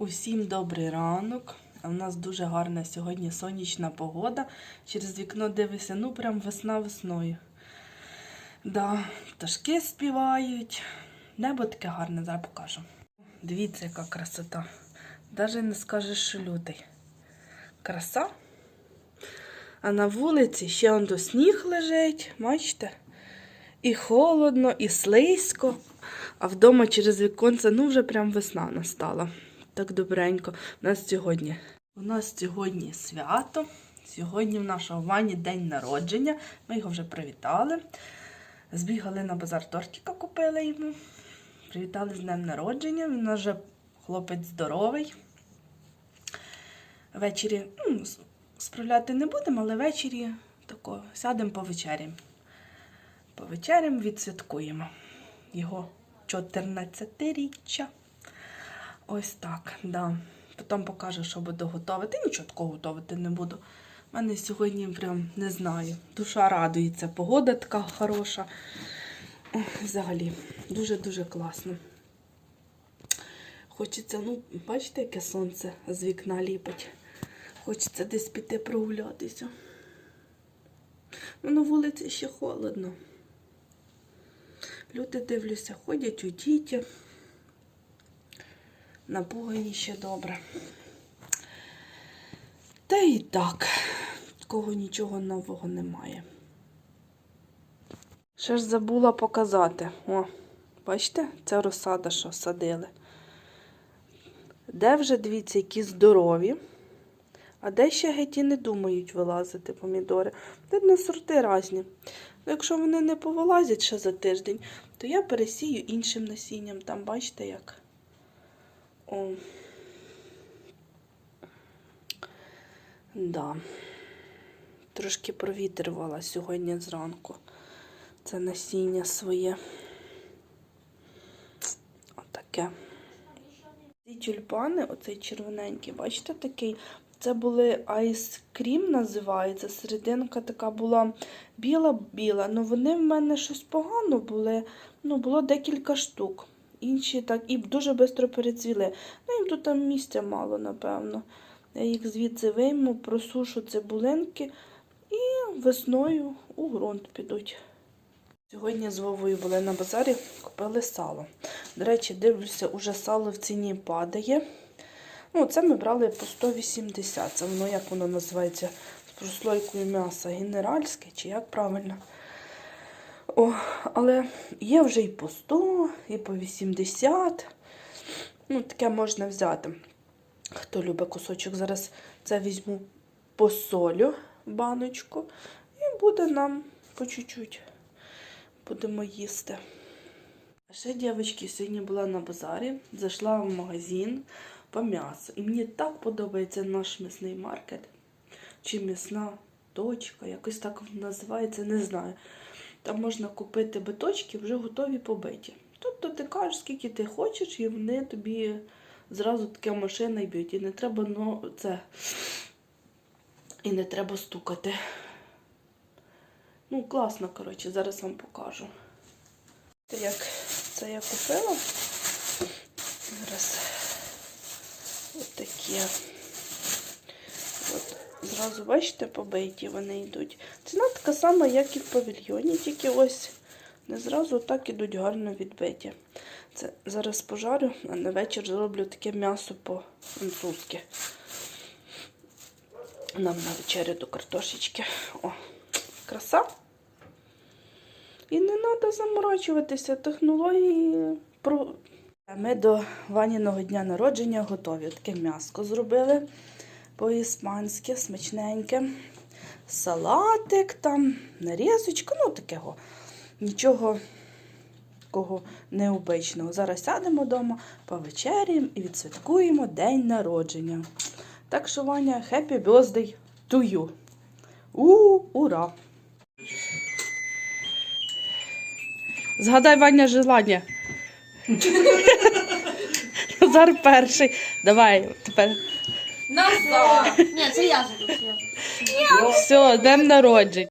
Усім добрий ранок. В нас дуже гарна сьогодні сонячна погода. Через вікно дивися, ну прям весна весною. Да, пташки співають. Небо таке гарне, зараз покажу. Дивіться, яка красота. Навіть не скажеш, що лютий. Краса. А на вулиці ще до сніг лежить, бачите? І холодно, і слизько. А вдома через віконце, ну вже прям весна настала. Так добренько. У нас сьогодні. У нас сьогодні свято. Сьогодні в нашого Вані день народження. Ми його вже привітали. Збігали на базар тортика, купили йому. Привітали з днем народження. Він у нас вже хлопець здоровий. Ввечері ну, справляти не будемо, але ввечері тако сядемо повечеряємо. Повечеряємо, відсвяткуємо його 14-річчя. Ось так, да. Потім покажу, що буду готувати. Нічого такого готувати не буду. У мене сьогодні прям не знаю. Душа радується. Погода така хороша. Взагалі, дуже-дуже класно. Хочеться, ну, бачите, яке сонце з вікна ліпить. Хочеться десь піти прогулятися. Ну, на вулиці ще холодно. Люди, дивлюся, ходять у діті. Напугані ще добре. Та і так, такого нічого нового немає. Ще ж забула показати. О, бачите, це розсада, що садили. Де вже, дивіться, які здорові, а де ще геть і не думають вилазити помідори. Видно, сорти різні. Ну, якщо вони не повилазять ще за тиждень, то я пересію іншим насінням. Там, бачите, як. О. Да. Трошки провітрювала сьогодні зранку. Це насіння своє. Отаке. Ці тюльпани, оцей червоненький, бачите, такий. Це були айскрім, називається. Серединка така була біла-біла. Ну вони в мене щось погано були. Ну, було декілька штук. Інші так і дуже швидко перецвіли. Ну, їм тут там місця мало, напевно. Я їх звідси вийму, просушу цибулинки і весною у ґрунт підуть. Сьогодні з Вовою були на базарі, купили сало. До речі, дивлюся, уже сало в ціні падає. Ну, це ми брали по 180. Це воно, як воно називається, з прослойкою м'яса генеральське, чи як правильно. О, але є вже і по 100, і по 80. Ну, таке можна взяти. Хто любить кусочок, зараз це візьму посолю баночку, і буде нам по чуть-чуть. Будемо їсти. Ще, дівчатки, сьогодні була на базарі, зайшла в магазин по м'ясу. І мені так подобається наш м'ясний маркет. Чи м'ясна точка, якось так називається, не знаю. Там можна купити биточки вже готові побиті. Тобто ти кажеш, скільки ти хочеш, і вони тобі зразу таке машина б'ють. І не треба ну, це. І не треба стукати. Ну, класно, коротше, зараз вам покажу. Те, Як це я купила. Зараз от такі. От, зразу, бачите, побиті вони йдуть. Ціна така сама, як і в павільйоні, тільки ось не зразу так ідуть гарно відбиті. Це зараз пожарю, а на вечір зроблю таке м'ясо по-французьки. Нам на вечерю до картошечки. О, краса. І не треба заморачуватися. Технології про. Ми до Ваніного дня народження готові. Таке м'яско зробили по-іспанськи, смачненьке. Салатик там, нарізочка, ну такого. Нічого такого необичного. Зараз сядемо вдома, повечеряємо і відсвяткуємо день народження. Так що, Ваня, happy birthday to you. У, ура! Згадай Ваня желання. Назар перший. Давай, тепер. Назад! Ні, це я зроблю. Все, днем народження.